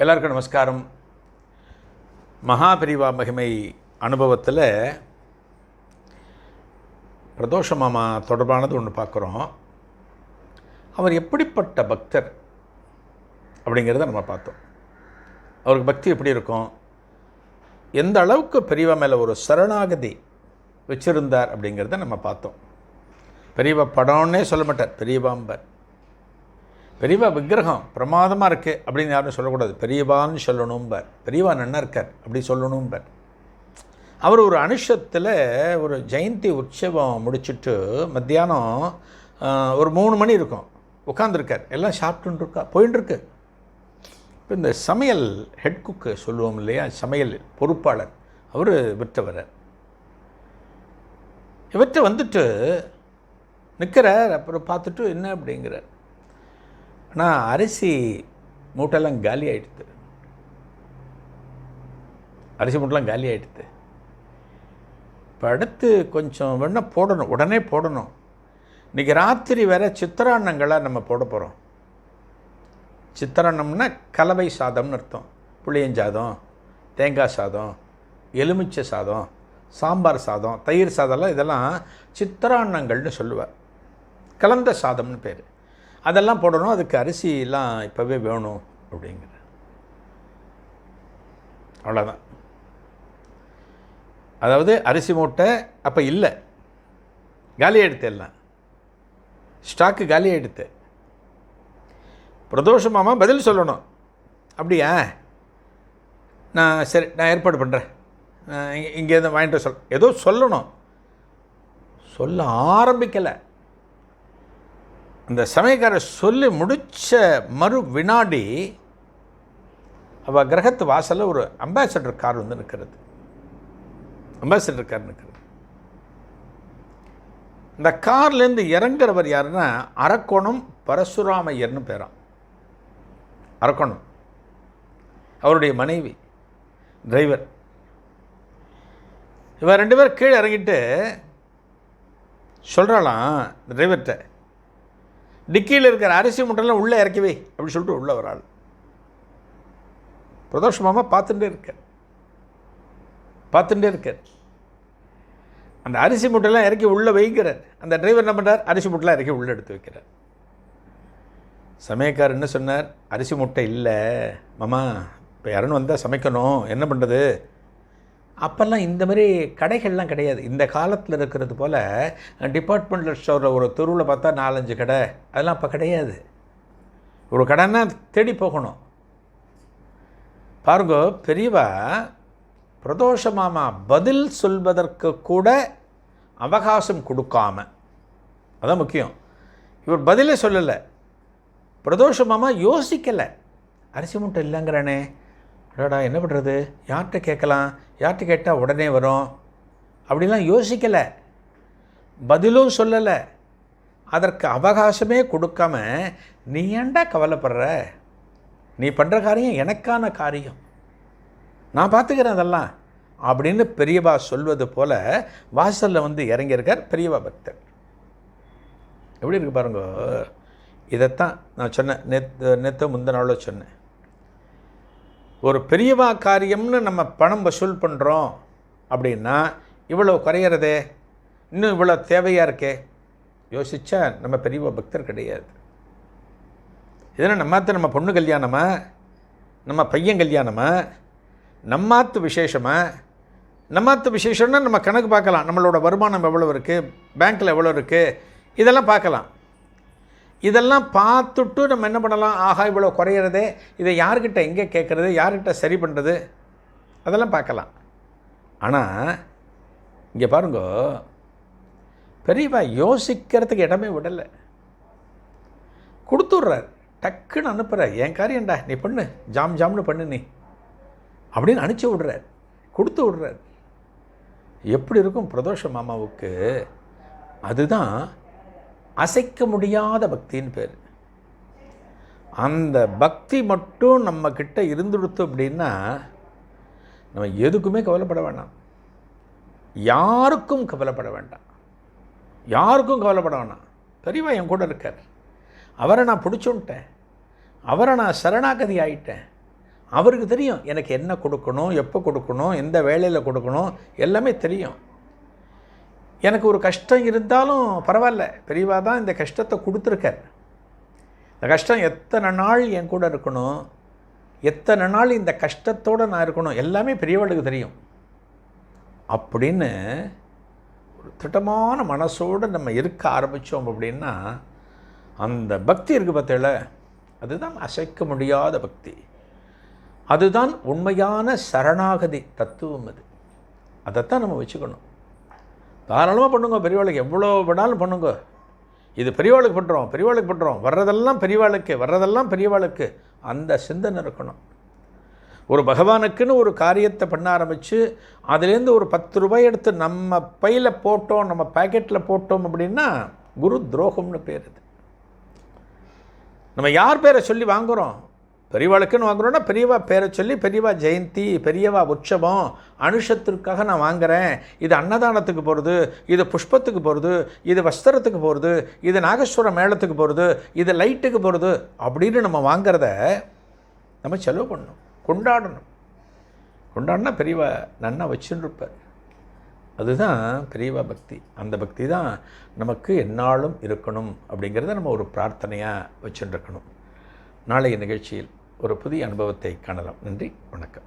எல்லாருக்கும் நமஸ்காரம். மகாபிரிவா மகிமை அனுபவத்தில் பிரதோஷ மாமா தொடர்பானது ஒன்று பார்க்குறோம் அவர் எப்படிப்பட்ட பக்தர் அப்படிங்கிறத நம்ம பார்த்தோம். அவருக்கு பக்தி எப்படி இருக்கும்? எந்த அளவுக்கு பெரியவா மேலே ஒரு சரணாகதி வச்சிருந்தார் அப்படிங்கிறத நம்ம பார்த்தோம். பெரியவா படம்னே சொல்ல மாட்டார் பெரியவாம்பர் பெரியவா விக்கிரகம் பிரமாதமாக இருக்குது அப்படின்னு யாரும் சொல்லக்கூடாது. பெரியவான்னு சொல்லணும்பார். பெரியவா நன்னா இருக்கார் அப்படி சொல்லணும்பார். அவர் ஒரு அனுஷத்தில் ஒரு ஜெயந்தி உற்சவம் முடிச்சுட்டு மத்தியானம் ஒரு மூணு மணி இருக்கும். உட்காந்துருக்கார் எல்லாம் சாப்பிட்டுன்னு இருக்கா? இருக்கு இப்போ இந்த சமையல் ஹெட் குக்கு சொல்லுவோம் இல்லையா? சமையல் பொறுப்பாளர். அவர் விற்றவர் இவற்றை வந்துட்டு நிற்கிறார் அப்புறம் பார்த்துட்டு என்ன அப்படிங்கிறார். ஆனால் அரிசி மூட்டைலாம் காலி ஆகிடுது அரிசி மூட்டைலாம் காலி ஆகிடுது இப்போ அடுத்து கொஞ்சம் வேணால் போடணும் உடனே போடணும். இன்றைக்கி ராத்திரி வேற சித்திராண்ணங்களை நம்ம போட போகிறோம் சித்திராண்ணம்னா கலவை சாதம்னு அர்த்தம். புளியஞ்சாதம் தேங்காய் சாதம் எலுமிச்சை சாதம் சாம்பார் சாதம் தயிர் சாதம்லாம் இதெல்லாம் சித்திராண்ணங்கள்னு சொல்லுவார். கலந்த சாதம்னு பேர். அதெல்லாம் போடணும். அதுக்கு அரிசிலாம் இப்போவே வேணும் அப்படிங்கிற. அவ்வளோதான் அதாவது அரிசி மூட்டை அப்போ இல்லை. காலி ஆயிடுத்து எல்லாம். ஸ்டாக்கு காலி ஆயிடுத்து. பிரதோஷ மாமா பதில் சொல்லணும். அப்படியா? நான் சரி நான் ஏற்பாடு பண்ணுறேன் இங்கேருந்து வாங்கிட்டு சொல் ஏதோ சொல்லணும். சொல்ல ஆரம்பிக்கலை. இந்த சமயக்காரர் சொல்லி முடித்த மறு வினாடி அவள் கிரகத்து வாசலில் ஒரு அம்பாசடர் கார் வந்து நிற்கிறது. அம்பாசடர் கார் நிற்கிறது. இந்த கார்லேருந்து இறங்குறவர் யாருன்னா அரக்கோணம் பரசுராமையர்னு பேராம். அரக்கோணம். அவருடைய மனைவி டிரைவர் இவன் ரெண்டு பேரும் கீழே இறங்கிட்டு சொல்கிறாளாம் டிரைவர்கிட்ட டிக்கியில் இருக்கிற அரிசி முட்டெல்லாம் உள்ளே இறக்கி அப்படின்னு சொல்லிட்டு உள்ளே ஒரு ஆள் பிரதோஷமாக பார்த்துட்டே இருக்கார். பார்த்துட்டே இருக்கார். அந்த அரிசி முட்டைலாம் இறக்கி உள்ளே வைக்கிறார். அந்த டிரைவர் என்ன பண்ணுறார் அரிசி முட்டெல்லாம் இறக்கி உள்ளே எடுத்து வைக்கிறார். சமையக்கார் என்ன சொன்னார்? அரிசி முட்டை இல்லை. மாமா இப்போ யாருன்னு வந்தால் சமைக்கணும். என்ன பண்ணுறது? அப்போல்லாம் இந்த மாதிரி கடைகள்லாம் கிடையாது. இந்த காலத்தில் இருக்கிறது போல் டிபார்ட்மெண்டல் ஸ்டோரில் ஒரு தெருவில் பார்த்தா நாலஞ்சு கடை. அதெல்லாம் அப்போ கிடையாது. ஒரு கடைன்னா தேடி போகணும். பாருங்க பெரியவா பிரதோஷ மாமா பதில் சொல்வதற்கு கூட அவகாசம் கொடுக்காம. அதான் முக்கியம். இவர் பதிலே சொல்லலை. பிரதோஷ மாமா யோசிக்கலை. அரிசி மூட்டை இல்லைங்கிறானே. அடடா என்ன பண்ணுறது யார்கிட்ட கேட்கலாம்? யார்கிட்ட கேட்டால் உடனே வரும். அப்படிலாம் யோசிக்கலை. பதிலும் சொல்லலை. அதற்கு அவகாசமே கொடுக்காம நீ ஏன்டா கவலைப்படுற? நீ பண்ணுற காரியம் எனக்கான காரியம். நான் பார்த்துக்கிறேன் அதெல்லாம். அப்படின்னு பெரியவா சொல்வது போல வாசலில் வந்து இறங்கியிருக்கார் பெரியவா பக்தர். எப்படி இருக்கு பாருங்க. இதைத்தான் நான் சொன்னேன். நேற்று நேற்று முந்த நாளில் சொன்னேன். ஒரு பெரியவா காரியம்னு நம்ம பணம் வசூல் பண்ணுறோம் அப்படின்னா இவ்வளோ குறையிறதே? இன்னும் இவ்வளோ தேவையாக இருக்கே? யோசிச்சா நம்ம பெரியவா பக்தர் கிடையாது. இதெல்லாம் நம்ம நம்ம பொண்ணு கல்யாணமா? நம்ம பையன் கல்யாணமா? நம்மாத்து விசேஷமா? நம்மாத்து விசேஷம்னா நம்ம கணக்கு பார்க்கலாம். நம்மளோட வருமானம் எவ்வளோ இருக்குது பேங்க்கில் எவ்வளோ இருக்குது இதெல்லாம் பார்க்கலாம். இதெல்லாம் பார்த்துட்டு நம்ம என்ன பண்ணலாம்? ஆஹா இவ்வளோ குறையிறதே. இதை யார்கிட்ட எங்கே கேட்குறது? யார்கிட்ட சரி பண்ணுறது அதெல்லாம் பார்க்கலாம். ஆனால் இங்கே பாருங்க பெரியவா யோசிக்கிறதுக்கு இடமே விடலை. கொடுத்துட்றார். டக்குன்னு அனுப்புகிறார் என் காரியம்டா நீ பண்ணு. ஜாம் ஜாம்னு பண்ணு நீ. அப்படின்னு அனுப்பிச்சி விட்றார். கொடுத்து விட்றார். எப்படி இருக்கும் பிரதோஷ மாமாவுக்கு? அதுதான் அசைக்க முடியாத பக்தின்னு பேர். அந்த பக்தி மட்டும் நம்ம கிட்ட இருந்துடுத்து அப்படின்னா நம்ம எதுக்குமே கவலைப்பட வேண்டாம். யாருக்கும் கவலைப்பட வேண்டாம். யாருக்கும் கவலைப்பட வேண்டாம். பெரியவா என் கூட இருக்கார். அவரை நான் பிடிச்சுன்ட்டேன் அவரை நான் சரணாகதி ஆயிட்டேன். அவருக்கு தெரியும் எனக்கு என்ன கொடுக்கணும் எப்போ கொடுக்கணும் எந்த வேலையில் கொடுக்கணும் எல்லாமே தெரியும். எனக்கு ஒரு கஷ்டம் இருந்தாலும் பரவாயில்ல. பெரியவா தான் இந்த கஷ்டத்தை கொடுத்துருக்கார். இந்த கஷ்டம் எத்தனை நாள் என் கூட இருக்கணும்? எத்தனை நாள் இந்த கஷ்டத்தோடு நான் இருக்கணும்? எல்லாமே பெரியவளுக்கு தெரியும். அப்படின்னு ஒரு திட்டமான மனசோடு நம்ம இருக்க ஆரம்பித்தோம் அப்படின்னா அந்த பக்தி இருக்குது பார்த்தேல அதுதான் அசைக்க முடியாத பக்தி. அதுதான் உண்மையான சரணாகதி தத்துவம் அது. அதைத்தான் நம்ம வச்சுக்கணும். தாராளமாக பண்ணுங்க பெரியவாளுக்கு எவ்வளோ வேணாலும் பண்ணுங்க. இது பெரியவாளுக்கு பண்ணுறோம் பெரியவாளுக்கு பண்ணுறோம் வர்றதெல்லாம் பெரியவாளுக்கு வர்றதெல்லாம் பெரியவாளுக்கு. அந்த சிந்தனை இருக்கணும். ஒரு பகவானுக்குன்னு ஒரு காரியத்தை பண்ண ஆரம்பித்து அதுலேருந்து ஒரு பத்து ரூபாய் எடுத்து நம்ம பையில் போட்டோம் நம்ம பேக்கெட்டில் போட்டோம் அப்படின்னா குரு துரோகம்னு பேர் இது நம்ம யார் பேரை சொல்லி வாங்குகிறோம் பெரியவாளுக்குன்னு வாங்குகிறோன்னா பெரியவா பேரை சொல்லி பெரியவா ஜெயந்தி பெரியவா உற்சவம் அனுஷத்திற்காக நான் வாங்குறேன். இது அன்னதானத்துக்கு போகிறது இது புஷ்பத்துக்கு போகிறது இது வஸ்திரத்துக்கு போகிறது இது நாகேஸ்வர மேளத்துக்கு போகிறது இது லைட்டுக்கு போகிறது அப்படின்னு நம்ம வாங்குறத நம்ம செலவு பண்ணணும் கொண்டாடணும். கொண்டாடினா பெரியவா நன்னா வச்சுருப்பார் அதுதான் பெரியவா பக்தி. அந்த பக்தி தான் நமக்கு எந்நாளும் இருக்கணும் அப்படிங்கிறத நம்ம ஒரு பிரார்த்தனையாக வச்சுட்டு நாளைய நிகழ்ச்சியில் ஒரு புதிய அனுபவத்தை காணலாம். நன்றி வணக்கம்.